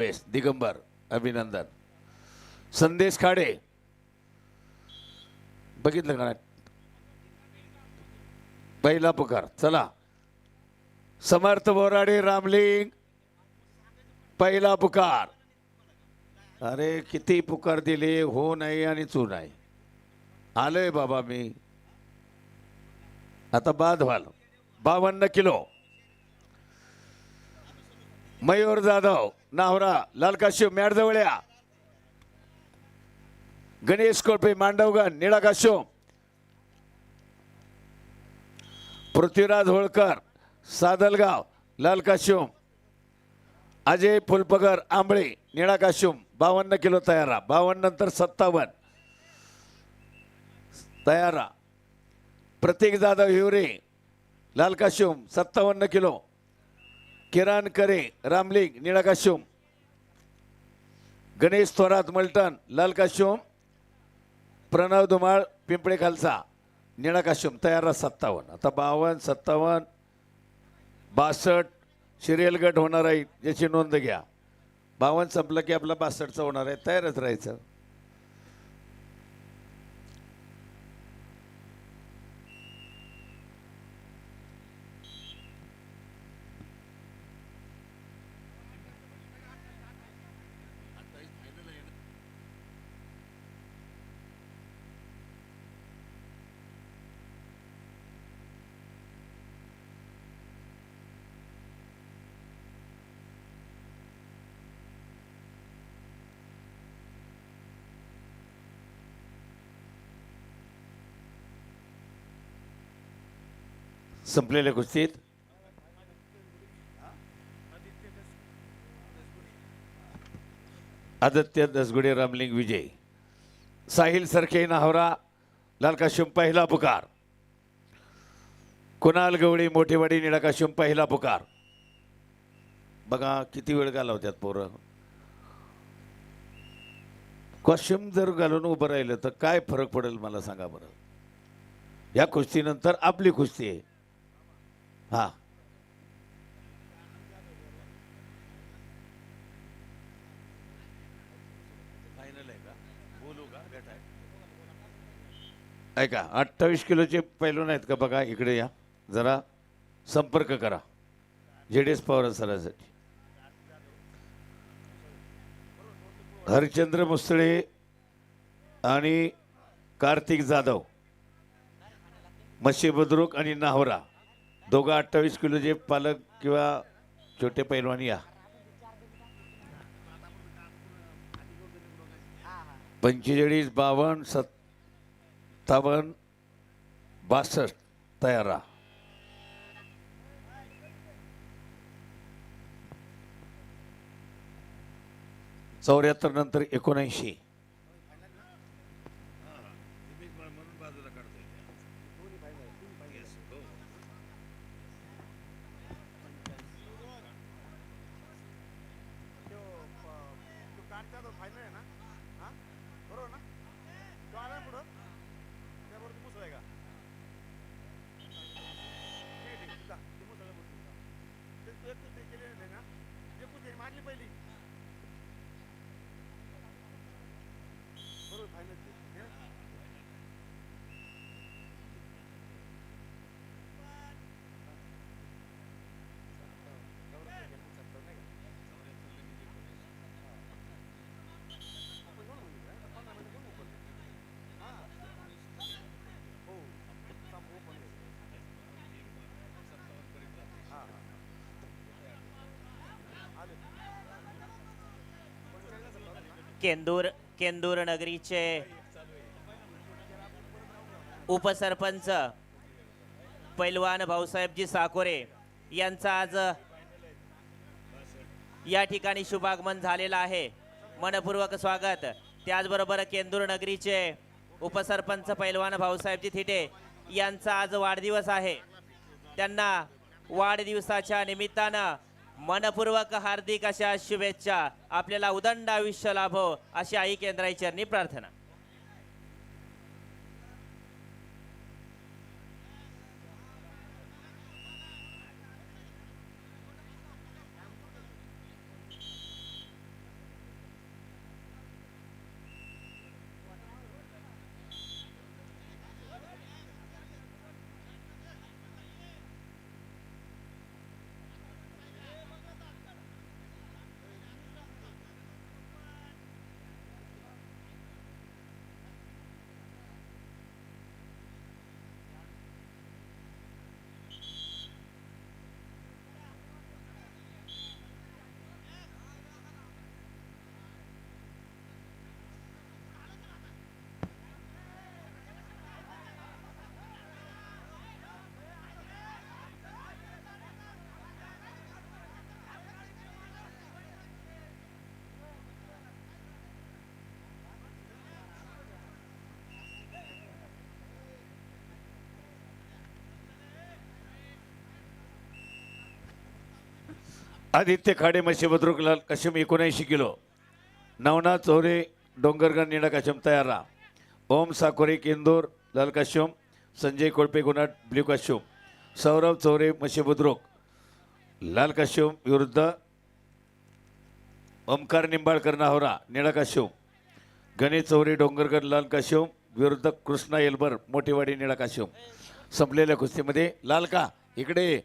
Base Digambar अभिनंदन संदेश खाडे बघितलं का नाही? पहिला पुकार चला समर्थ बोराडे रामलिंग पहिला पुकार अरे किती पुकार दिले हो नाही आणि चू नाही आलोय बाबा मी आता बाद व्हाल बावन्न किलो मयूर जाधव नावरा लालकाशिव मॅडजवळ्या गणेश कोळपे मांडवगण निळाकाशिव. पृथ्वीराज होळकर सादलगाव लालकाशिव. अजय फुलपगर आंबळे निळाकाशिव बावन्न किलो तयारा बावन्न नंतर सत्तावन्न. तयारा. प्रतीक जाधव हिवरे लालकाशिव सत्तावन्न किलो. किरण करे रामलिंग निळा गणेश थोरात मलटण लाल प्रणव धुमाळ पिंपळे खालसा. निळा काश्यप तयार सत्तावन्न. आता बावन्न सत्तावन्न बासष्ट सिरियल गट होणार आहे याची नोंद घ्या. बावन्न संपलं की आपला बासष्टचा होणार आहे तयारच राहायचं. संपलेल्या कुस्तीत. आदित्य दसगुडे रामलिंग विजय. साहिल सरखे नाहवरा लालकाशुम पहिला पुकार. कुणाल गवळी मोठेवाडी निळाकाशुम पहिला पुकार. बघा किती वेळ घालवत्यात पोरं. कॉस्ट्युम जर घालून उभं राहिलं तर काय फरक पडेल मला सांगा बरं. या कुस्तीनंतर आपली कुस्ती आहे. हा. ऐका अठ्ठावीस किलोचे पैलून आहेत का बघा इकडे या. जरा संपर्क करा. जे डी एस पवार सरासाठी. हरिचंद्र मुसळे आणि कार्तिक जाधव. मशी बुद्रुक आणि नाहवरा. दोघं अठ्ठावीस किलोचे पालक किंवा छोटे पैलवान या. पंचेचाळीस बावन्न सत्तावन्न बासष्ट तयारा चौऱ्याहत्तर नंतर एकोणऐंशी. केंदूर केंदूर नगरीचे उपसरपंच पैलवान भाऊसाहेबजी साकोरे यांचा आज या ठिकाणी शुभागमन झालेलं आहे. मनपूर्वक स्वागत. त्याचबरोबर केंदूर नगरीचे उपसरपंच पैलवान भाऊसाहेबजी थिटे यांचा आज वाढदिवस आहे. त्यांना वाढदिवसाच्या निमित्तानं मनपूर्वक हार्दिक अशा शुभेच्छा. आपल्याला उदंड आयुष्य लाभो अशी आई केंद्राई चरणी प्रार्थना. आदित्य खाडे म्हशी बद्रुकलाल एकोणऐंशी किलो. नवनाथ चौरे डोंगरगड निडा काश्यम तयार राहा. ओम साकोरे केंदूर लाल काश्यम संजय कोळपे गुनाट ब्ल्यू काश्यम सौरभ चौरे म्हशी बुद्रुक. लाल काश्यम विरुद्ध ओमकार निंबाळकर नाहोरा निळा काश्यम गणेश चौरे डोंगरगड लाल काश्यम विरुद्ध कृष्णा एल्बर मोठेवाडी निळा काश्यम संपलेल्या कुस्तीमध्ये लाल का? इकडे.